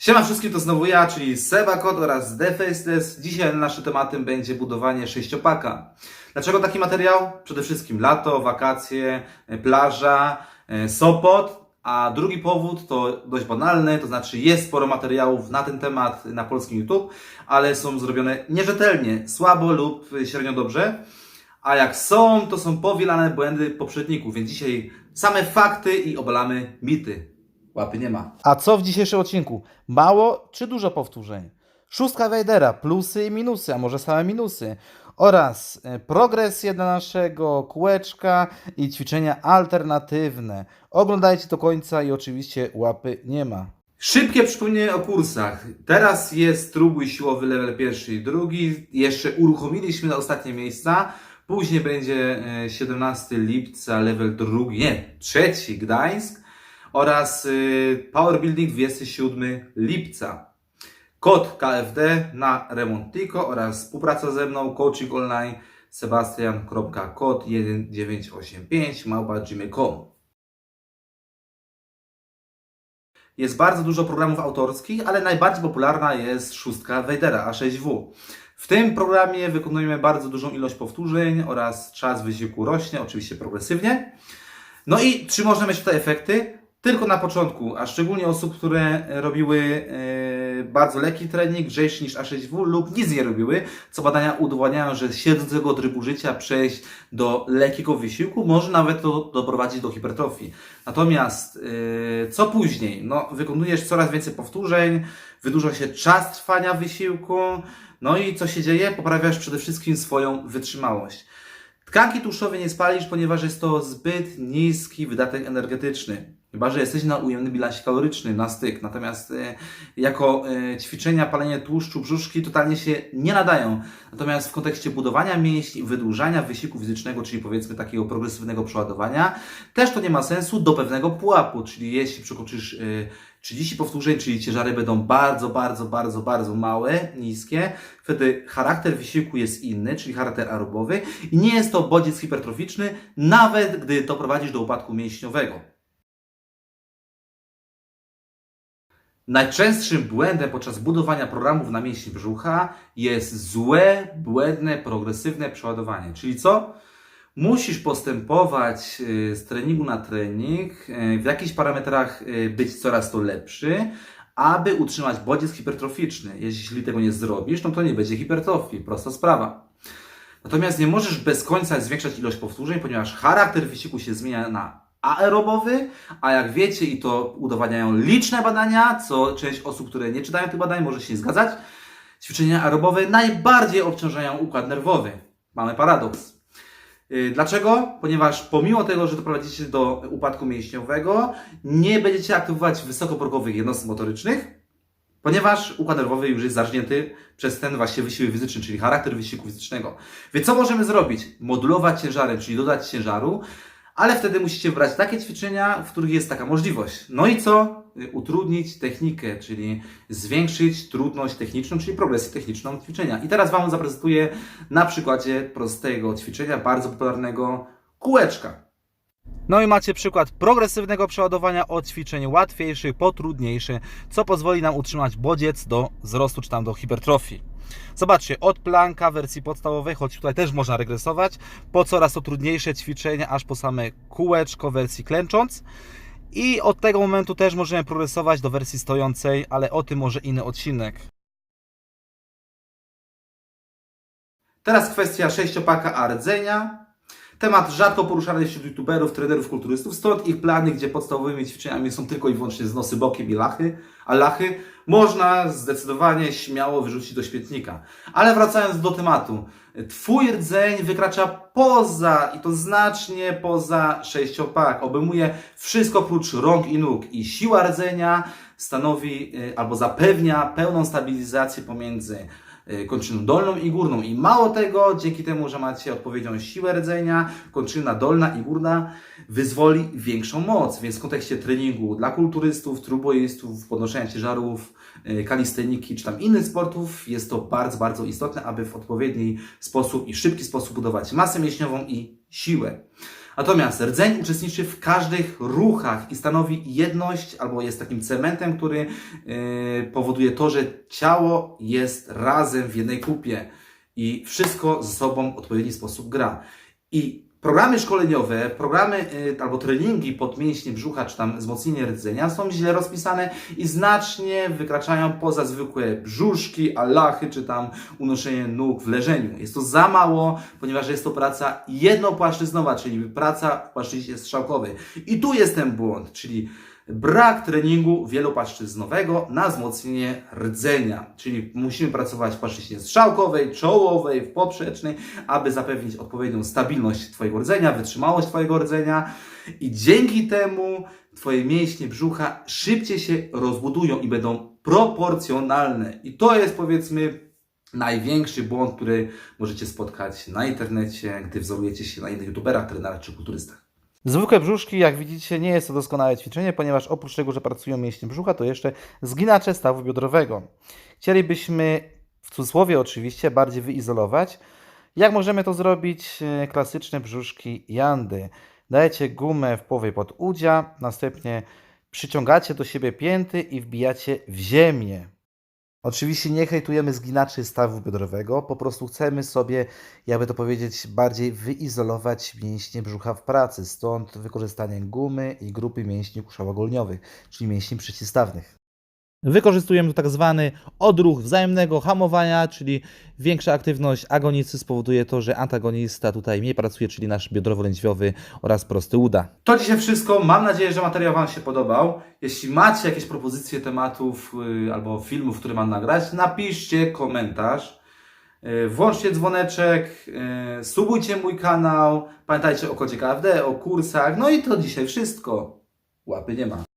Siema wszystkim, to znowu ja, czyli Seba oraz Defestes. Dzisiaj naszym tematem będzie budowanie sześciopaka. Dlaczego taki materiał? Przede wszystkim lato, wakacje, e, plaża, e, Sopot. A drugi powód to dość banalny, to znaczy jest sporo materiałów na ten temat na polskim YouTube, ale są zrobione nierzetelnie, słabo lub średnio dobrze. A jak są, to są powielane błędy poprzedników, więc dzisiaj same fakty i obalamy mity. Łapy nie ma. A co w dzisiejszym odcinku? Mało czy dużo powtórzeń? Szóstka Wejdera, plusy i minusy, a może same minusy. Oraz e, progresję dla naszego kółeczka i ćwiczenia alternatywne. Oglądajcie do końca i oczywiście łapy nie ma. Szybkie przypomnienie o kursach. Teraz jest trójbój siłowy level pierwszy i drugi. Jeszcze uruchomiliśmy na ostatnie miejsca. Później będzie e, 17 lipca level drugi, nie, trzeci Gdańsk oraz y, Power Building 27 lipca. Kod KFD na Remontiko oraz współpraca ze mną coaching online sebastian.kod 1985 małpa gmail.com Jest bardzo dużo programów autorskich, ale najbardziej popularna jest szóstka Wejdera A6W. W tym programie wykonujemy bardzo dużą ilość powtórzeń oraz czas wysiłku rośnie, oczywiście progresywnie. No i czy można mieć tutaj efekty? Tylko na początku, a szczególnie osób, które robiły e, bardzo lekki trening, lżejszy niż A6W lub nic nie robiły, co badania udowadniają, że z siedzącego trybu życia przejść do lekkiego wysiłku może nawet to doprowadzić do hipertrofii. Natomiast e, co później? No, wykonujesz coraz więcej powtórzeń, wydłuża się czas trwania wysiłku, no i co się dzieje? Poprawiasz przede wszystkim swoją wytrzymałość. Tkanki tłuszczowe nie spalisz, ponieważ jest to zbyt niski wydatek energetyczny. Chyba, że jesteś na ujemnym bilansie kalorycznym, na styk. Natomiast e, jako e, ćwiczenia palenie tłuszczu brzuszki totalnie się nie nadają. Natomiast w kontekście budowania mięśni, wydłużania wysiłku fizycznego, czyli powiedzmy takiego progresywnego przeładowania, też to nie ma sensu do pewnego pułapu. Czyli jeśli przekroczysz e, 30 powtórzeń, czyli ciężary będą bardzo, bardzo, bardzo, bardzo małe, niskie, wtedy charakter wysiłku jest inny, czyli charakter aerobowy i nie jest to bodziec hipertroficzny, nawet gdy to prowadzisz do upadku mięśniowego. Najczęstszym błędem podczas budowania programów na mięśnie brzucha jest złe, błędne, progresywne przeładowanie. Czyli co? Musisz postępować y, z treningu na trening, y, w jakichś parametrach y, być coraz to lepszy, aby utrzymać bodziec hipertroficzny. Jeśli tego nie zrobisz, no to nie będzie hipertrofii. Prosta sprawa. Natomiast nie możesz bez końca zwiększać ilość powtórzeń, ponieważ charakter wysiłku się zmienia na aerobowy, a jak wiecie i to udowadniają liczne badania, co część osób, które nie czytają tych badań może się nie zgadzać, ćwiczenia aerobowe najbardziej obciążają układ nerwowy. Mamy paradoks. Yy, Dlaczego? Ponieważ pomimo tego, że doprowadzicie do upadku mięśniowego, nie będziecie aktywować wysokoprogowych jednostek motorycznych, ponieważ układ nerwowy już jest zarżnięty przez ten właśnie wysiłek fizyczny, czyli charakter wysiłku fizycznego. Więc co możemy zrobić? Modulować ciężarem, czyli dodać ciężaru, ale wtedy musicie brać takie ćwiczenia, w których jest taka możliwość. No i co? Utrudnić technikę, czyli zwiększyć trudność techniczną, czyli progresję techniczną ćwiczenia. I teraz Wam zaprezentuję na przykładzie prostego ćwiczenia, bardzo popularnego kółeczka. No i macie przykład progresywnego przeładowania od ćwiczeń łatwiejszych po trudniejsze, co pozwoli nam utrzymać bodziec do wzrostu czy tam do hipertrofii. Zobaczcie, od planka wersji podstawowej, choć tutaj też można regresować, po coraz to trudniejsze ćwiczenia, aż po same kółeczko wersji klęcząc. I od tego momentu też możemy progresować do wersji stojącej, ale o tym może inny odcinek. Teraz kwestia sześciopaka a rdzenia. Temat rzadko poruszany wśród youtuberów, trenerów, kulturystów, stąd ich plany, gdzie podstawowymi ćwiczeniami są tylko i wyłącznie znosy bokiem i lachy, a lachy można zdecydowanie śmiało wyrzucić do śmietnika. Ale wracając do tematu, Twój rdzeń wykracza poza, i to znacznie poza sześciopak, obejmuje wszystko oprócz rąk i nóg i siła rdzenia stanowi y, albo zapewnia pełną stabilizację pomiędzy kończyną dolną i górną. I mało tego, dzięki temu, że macie odpowiednią siłę rdzenia, kończyna dolna i górna wyzwoli większą moc. Więc w kontekście treningu dla kulturystów, trójboistów, podnoszenia ciężarów, y, kalisteniki czy tam innych sportów jest to bardzo, bardzo istotne, aby w odpowiedni sposób i szybki sposób budować masę mięśniową i siłę. Natomiast rdzeń uczestniczy w każdych ruchach i stanowi jedność, albo jest takim cementem, który yy, powoduje to, że ciało jest razem w jednej kupie i wszystko ze sobą w odpowiedni sposób gra. I programy szkoleniowe, programy y, albo treningi pod mięśnie brzucha, czy tam wzmocnienie rdzenia są źle rozpisane i znacznie wykraczają poza zwykłe brzuszki, alachy, czy tam unoszenie nóg w leżeniu. Jest to za mało, ponieważ jest to praca jednopłaszczyznowa, czyli praca w płaszczyźnie strzałkowej. I tu jest ten błąd, czyli brak treningu wielopłaszczyznowego na wzmocnienie rdzenia. Czyli musimy pracować w płaszczyźnie strzałkowej, czołowej, w poprzecznej, aby zapewnić odpowiednią stabilność Twojego rdzenia, wytrzymałość Twojego rdzenia i dzięki temu Twoje mięśnie brzucha szybciej się rozbudują i będą proporcjonalne. I to jest powiedzmy największy błąd, który możecie spotkać na internecie, gdy wzorujecie się na innych youtuberach, trenerach czy kulturystach. Zwykłe brzuszki, jak widzicie, nie jest to doskonałe ćwiczenie, ponieważ oprócz tego, że pracują mięśnie brzucha, to jeszcze zginacze stawu biodrowego. Chcielibyśmy, w cudzysłowie oczywiście, bardziej wyizolować. Jak możemy to zrobić? E, Klasyczne brzuszki jandy. Dajecie gumę w połowie pod udzia, następnie przyciągacie do siebie pięty i wbijacie w ziemię. Oczywiście nie hejtujemy zginaczy stawu biodrowego, po prostu chcemy sobie, jakby to powiedzieć, bardziej wyizolować mięśnie brzucha w pracy, stąd wykorzystanie gumy i grupy mięśni kuszałogolniowych, czyli mięśni przeciwstawnych. Wykorzystujemy tu tak zwany odruch wzajemnego hamowania, czyli większa aktywność agonicy spowoduje to, że antagonista tutaj mniej pracuje, czyli nasz biodrowo-lędźwiowy oraz prosty uda. To dzisiaj wszystko. Mam nadzieję, że materiał Wam się podobał. Jeśli macie jakieś propozycje tematów yy, albo filmów, które mam nagrać, napiszcie komentarz. Yy, włączcie dzwoneczek, yy, subujcie mój kanał. Pamiętajcie o kodzie KFD, o kursach. No i to dzisiaj wszystko. Łapy nie ma.